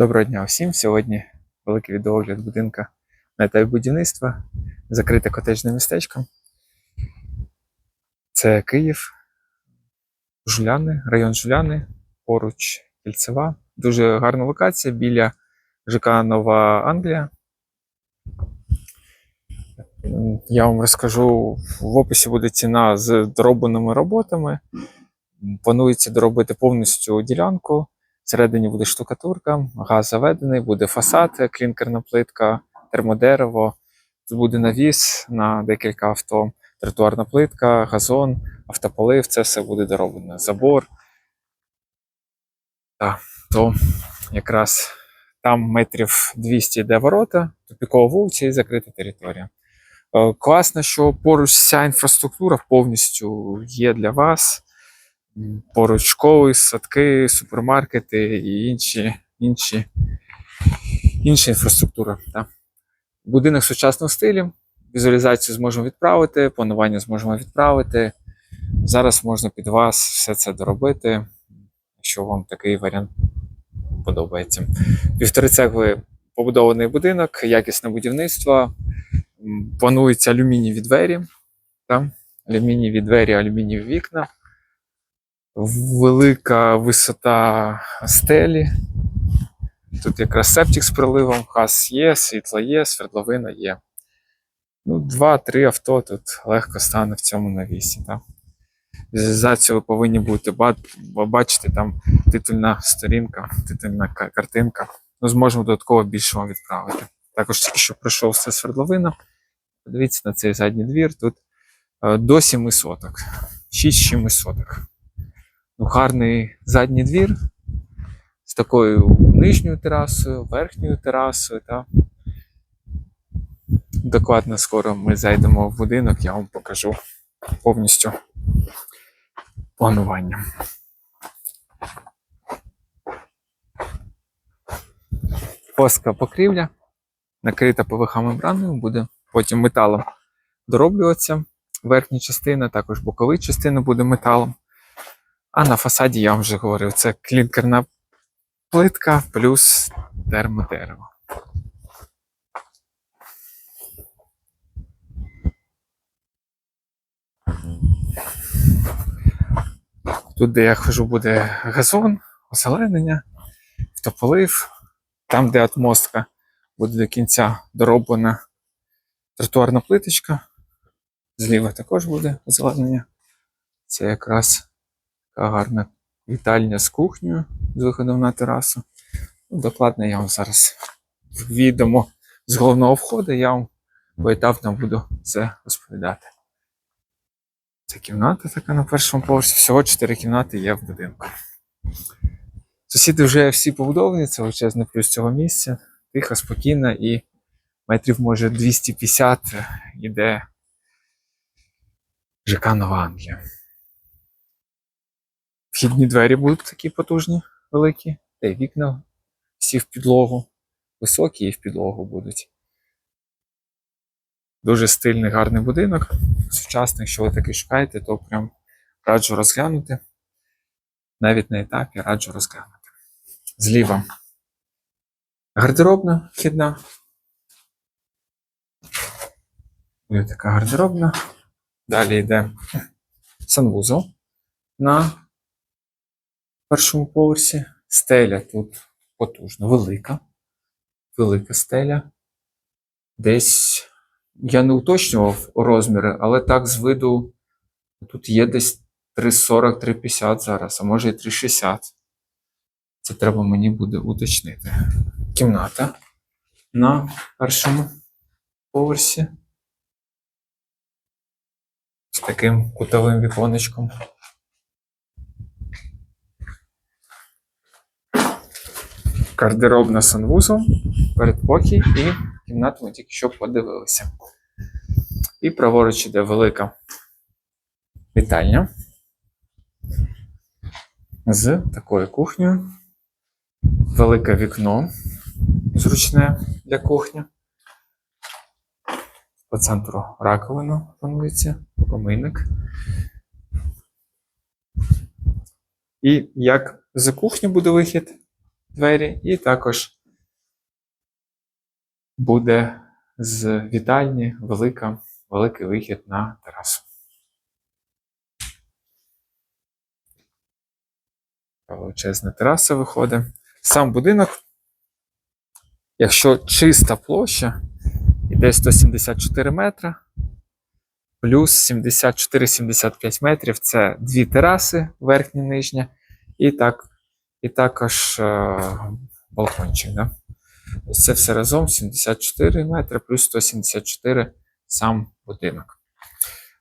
Доброго дня всім. Сьогодні великий відеогляд будинка на етапі будівництва, закрите котеджне містечко. Це Київ, Жуляни, район Жуляни, поруч Кільцева. Дуже гарна локація біля ЖК Нова Англія. Я вам розкажу, в описі буде ціна з доробленими роботами. Планується доробити повністю ділянку. Всередині буде штукатурка, газ заведений, буде фасад, клінкерна плитка, термодерево, буде навіс на декілька авто, тротуарна плитка, газон, автополив, це все буде дороблено. Забор. Так, то якраз там метрів 200 йде ворота, тупікова вулиця і закрита територія. Е, Класно, що поруч вся інфраструктура повністю є для вас. М, Поруч школи, садки, супермаркети і інші, інші, інша інфраструктура. Так. Будинок сучасного стилю. Візуалізацію зможемо відправити, планування зможемо відправити. Зараз можна під вас все це доробити, якщо вам такий варіант подобається. Півтори цегли побудований будинок, якісне будівництво. Плануються алюмінієві двері. Алюмінієві двері, алюмінієві вікна велика висота стелі. Тут якраз септик з приливом, газ є, світло є, свердловина є. Ну, два-три авто тут легко стане в цьому навісі. Так? Візуалізацію ви повинні ба- бачити там титульна сторінка, титульна картинка. Ну, зможемо додатково більше вам відправити. Також тільки що пройшов все свердловина. Подивіться на цей задній двір. Тут е, до 7 соток. 6-7 соток. Ну, гарний задній двір з такою нижньою терасою, верхньою терасою. Та. Докладно скоро ми зайдемо в будинок, я вам покажу повністю планування. Плоска покрівля, накрита ПВХ мембраною, буде потім металом дороблюватися. Верхня частина, також бокові частини буде металом. А на фасаді я вам вже говорив, це клінкерна плитка плюс термодерево. Тут, де я хожу, буде газон, озеленення, автополив. Там, де отмостка, буде до кінця дороблена тротуарна плиточка. Зліва також буде озеленення. Це якраз така гарна вітальня з кухнею з виходом на терасу. Ну, Докладно я вам зараз відомо з головного входу, я вам поетапно буду це розповідати. Це кімната така на першому поверсі. Всього 4 кімнати є в будинку. Сусіди вже всі побудовані, це величезний плюс цього місця. Тихо, спокійно і метрів, може, 250 іде ЖК Нова Англія. Вхідні двері будуть такі потужні, великі, та й вікна всі в підлогу, високі і в підлогу будуть. Дуже стильний, гарний будинок. Сучасний, якщо ви такий шукаєте, то прям раджу розглянути. Навіть на етапі раджу розглянути. Зліва гардеробна вхідна. Буде така гардеробна. Далі йде санвузол на першому поверсі. Стеля тут потужна, велика. Велика стеля. Десь я не уточнював розміри, але так з виду тут є десь 3,40-3,50 зараз, а може і 3,60. Це треба мені буде уточнити. Кімната на першому поверсі. З таким кутовим віконечком. Гардеробна санвузол, передпокій і кімнату ми тільки що подивилися. І праворуч іде велика вітальня з такою кухнею. Велике вікно зручне для кухні. По центру раковина планується, помийник. І як з кухні буде вихід, двері, і також буде з вітальні велика, великий вихід на терасу. Величезна тераса виходить. Сам будинок, якщо чиста площа, іде 174 метри, плюс 74-75 метрів це дві тераси, верхня нижня, і, так, і також е, балкончик. Да? Це все разом 74 метри, плюс 174 сам будинок.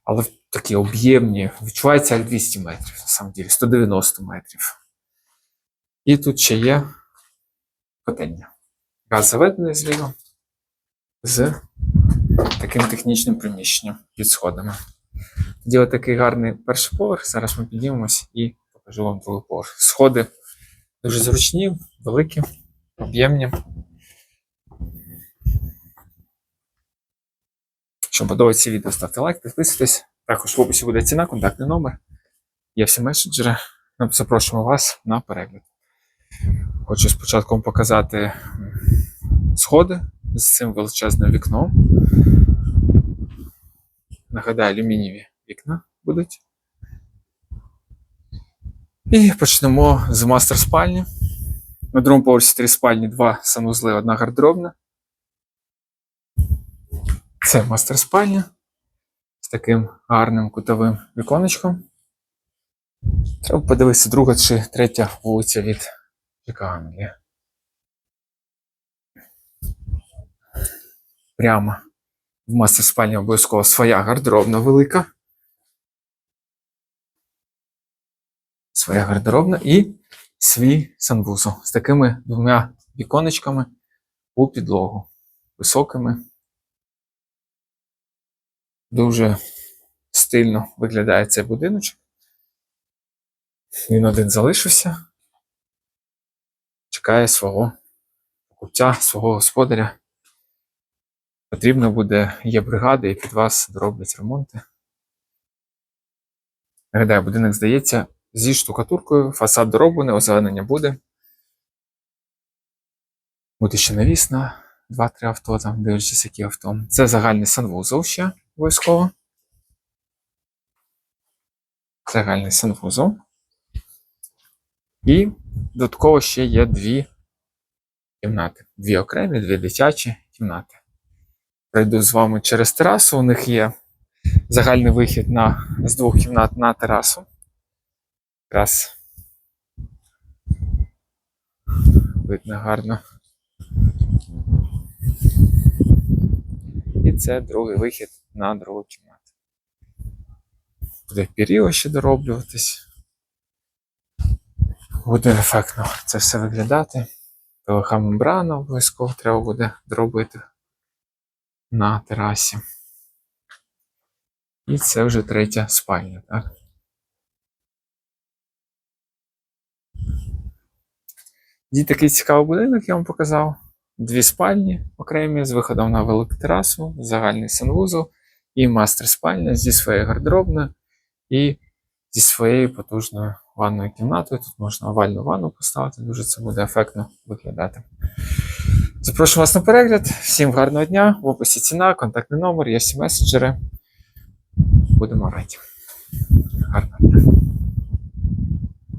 Але такі об'ємні, відчувається як 200 метрів, на самом деле, 190 метрів. І тут ще є котельня. Газ заведений зліва з таким технічним приміщенням під сходами. Тоді отакий гарний перший поверх. Зараз ми піднімемось і покажу вам другий поверх. Сходи дуже зручні, великі, об'ємні. Якщо подобається відео, ставте лайк, підписуйтесь. Також в описі буде ціна, контактний номер. Є всі меседжери. Запрошуємо вас на перегляд. Хочу спочатку вам показати сходи з цим величезним вікном. Нагадаю, алюмінієві вікна будуть. І почнемо з мастер спальні. На другому поверсі три спальні, два санузли, одна гардеробна. Це мастер спальня з таким гарним кутовим віконечком. Треба подивитися, друга чи третя вулиця від ЖК Прямо в мастер спальні обов'язково своя гардеробна велика. Своя гардеробна і свій санвузол з такими двома віконечками у підлогу. Високими. Дуже стильно виглядає цей будиночок. Він один залишився. Чекає свого покупця, свого господаря. Потрібно буде, є бригади, і під вас дороблять ремонти. Нагадаю, будинок здається зі штукатуркою, фасад дороблений, озеленення буде. Буде ще навіс на 2-3 авто, там, дивлячись, які авто. Це загальний санвузол ще обов'язково. Загальний санвузол. І додатково ще є дві кімнати. Дві окремі, дві дитячі кімнати. Пройду з вами через терасу. У них є загальний вихід на, з двох кімнат на терасу. Якраз видно гарно. І це другий вихід на другу кімнату. Буде період ще дороблюватись. Буде ефектно це все виглядати. ПВХ мембрана обов'язково треба буде доробити на терасі. І це вже третя спальня, так? І такий цікавий будинок я вам показав. Дві спальні окремі з виходом на велику терасу, загальний санвузол і мастер спальня зі своєю гардеробною і зі своєю потужною ванною кімнатою. Тут можна овальну ванну поставити, дуже це буде ефектно виглядати. Запрошую вас на перегляд. Всім гарного дня. В описі ціна, контактний номер, є всі меседжери. Будемо раді. Гарного дня.